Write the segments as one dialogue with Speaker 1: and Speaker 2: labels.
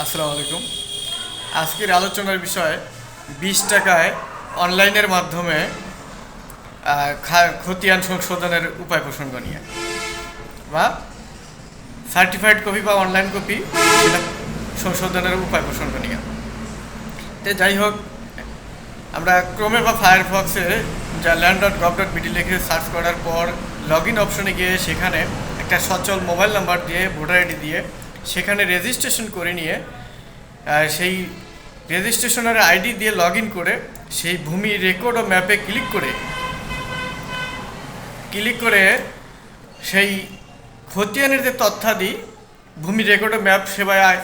Speaker 1: আসসালামু আলাইকুম। আজকের আলোচনার বিষয় বিশ টাকায় অনলাইনের মাধ্যমে খতিয়ান সংশোধনের উপায় প্রসঙ্গ নিয়ে। বা সার্টিফাইড কপি বা অনলাইন কপি সংশোধনের উপায় প্রসঙ্গ নিয়ে। তো যাই হোক, আমরা ক্রমে বা ফায়ারফক্সে যা land dot gov dot BD লিখে সার্চ করার পর লগ ইন অপশনে গিয়ে সেখানে একটা সচল মোবাইল নাম্বার দিয়ে ভোটার আইডি দিয়ে সেখানে রেজিস্ট্রেশন করে নিয়ে সেই রেজিস্ট্রেশনের আইডি দিয়ে লগ ইন করে সেই ভূমি রেকর্ড ও ম্যাপে ক্লিক করে ক্লিক করে সেই খতিয়ানের যে তথ্যাদি ভূমি রেকর্ড ও ম্যাপ সেবায়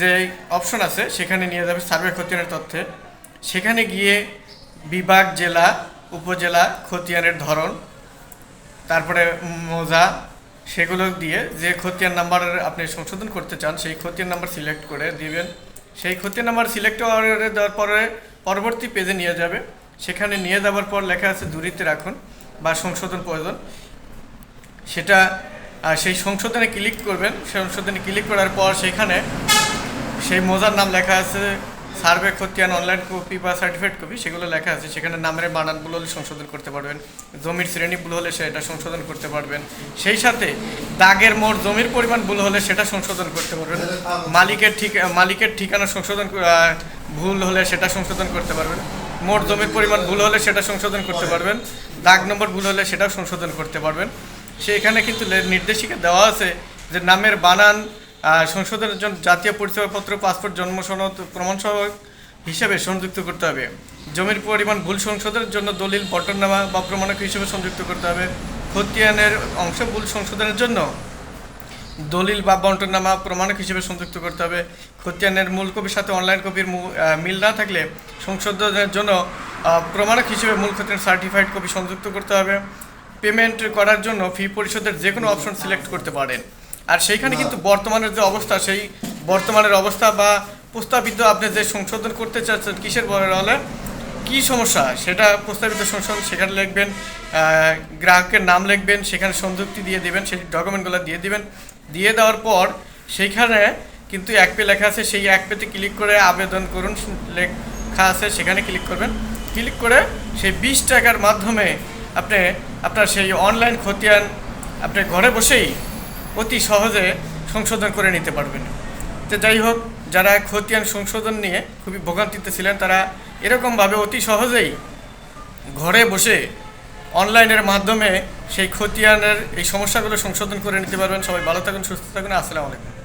Speaker 1: যে অপশন আছে, সেখানে নিয়ে যাবে সার্ভে খতিয়ানের তথ্যে। সেখানে গিয়ে বিভাগ, জেলা, উপজেলা, খতিয়ানের ধরন, তারপরে মোজা সেগুলো দিয়ে যে খতিয়ান নাম্বার আপনি সংশোধন করতে চান, সেই খতিয়ান নাম্বার সিলেক্ট করে দিবেন। সেই খতিয়ান নাম্বার সিলেক্ট দেওয়ার পরে পরবর্তী পেজে নিয়ে যাবে। সেখানে নিয়ে যাওয়ার পর লেখা আছে দূরিতে রাখুন বা সংশোধন প্রয়োজন। সেটা সেই সংশোধনে ক্লিক করবেন। সংশোধনে ক্লিক করার পর সেখানে সেই মোজার নাম লেখা আছে সার্ভে খতিয়ান অনলাইন কপি বা সার্টিফাইড কপি সেগুলো লেখা আছে। সেখানে নামের বানান ভুল হলে সংশোধন করতে পারবেন, জমির শ্রেণি ভুল হলে সেটা সংশোধন করতে পারবেন। সেই সাথে দাগের মোট জমির পরিমাণ ভুল হলে সেটা সংশোধন করতে পারবেন। মালিকের ঠিক, মালিকের ঠিকানা সংশোধন ভুল হলে সেটা সংশোধন করতে পারবেন। মোট জমির পরিমাণ ভুল হলে সেটা সংশোধন করতে পারবেন। দাগ নম্বর ভুল হলে সেটাও সংশোধন করতে পারবেন। সেখানে কিন্তু নির্দেশিকা দেওয়া আছে যে নামের বানান সংশোধনের জন্য জাতীয় পরিচয়পত্র, পাসপোর্ট, জন্ম সনদ, প্রমাণসহ হিসেবে সংযুক্ত করতে হবে। জমির পরিমাণ ভুল সংশোধনের জন্য দলিল বটননামা বা প্রমাণক হিসেবে সংযুক্ত করতে হবে। খতিয়ানের অংশ ভুল সংশোধনের জন্য দলিল বা বন্টননামা, প্রমাণক হিসেবে সংযুক্ত করতে হবে। খতিয়ানের মূল কপির সাথে অনলাইন কপির মিল না থাকলে সংশোধনের জন্য প্রমাণক হিসেবে মূল খতিয়ান সার্টিফাইড কপি সংযুক্ত করতে হবে। পেমেন্ট করার জন্য ফি পরিশোধের যে কোনো অপশন সিলেক্ট করতে পারেন। আর সেইখানে কিন্তু বর্তমানের যে অবস্থা সেই বর্তমানের অবস্থা বা প্রস্তাবিত আপনি যে সংশোধন করতে চাচ্ছেন কিসের বলে কি সমস্যা? সেটা প্রস্তাবিত সংশোধন সেখানে লিখবেন গ্রাহকের নাম লিখবেন সেখানে সংযুক্তি দিয়ে দিবেন সেই ডকুমেন্টগুলো দিয়ে দিবেন। দিয়ে দেওয়ার পর সেইখানে কিন্তু এক পে লেখা আছে সেই এক পেতে ক্লিক করে আবেদন করুন লেখা আছে সেখানে ক্লিক করবেন। ক্লিক করে সেই বিশ টাকার মাধ্যমে আপনি আপনার সেই অনলাইন খতিয়ান আপনি ঘরে বসেই অতি সহজে সংশোধন করে নিতে পারবেন। তো যাই হোক, যারা খতিয়ান সংশোধন নিয়ে খুবই ভোগান্তিতে ছিলেন, তারা এরকমভাবে অতি সহজেই ঘরে বসে অনলাইনের মাধ্যমে সেই খতিয়ানের এই সমস্যাগুলো সংশোধন করে নিতে পারবেন। সবাই ভালো থাকুন, সুস্থ থাকুন। আসসালামু আলাইকুম।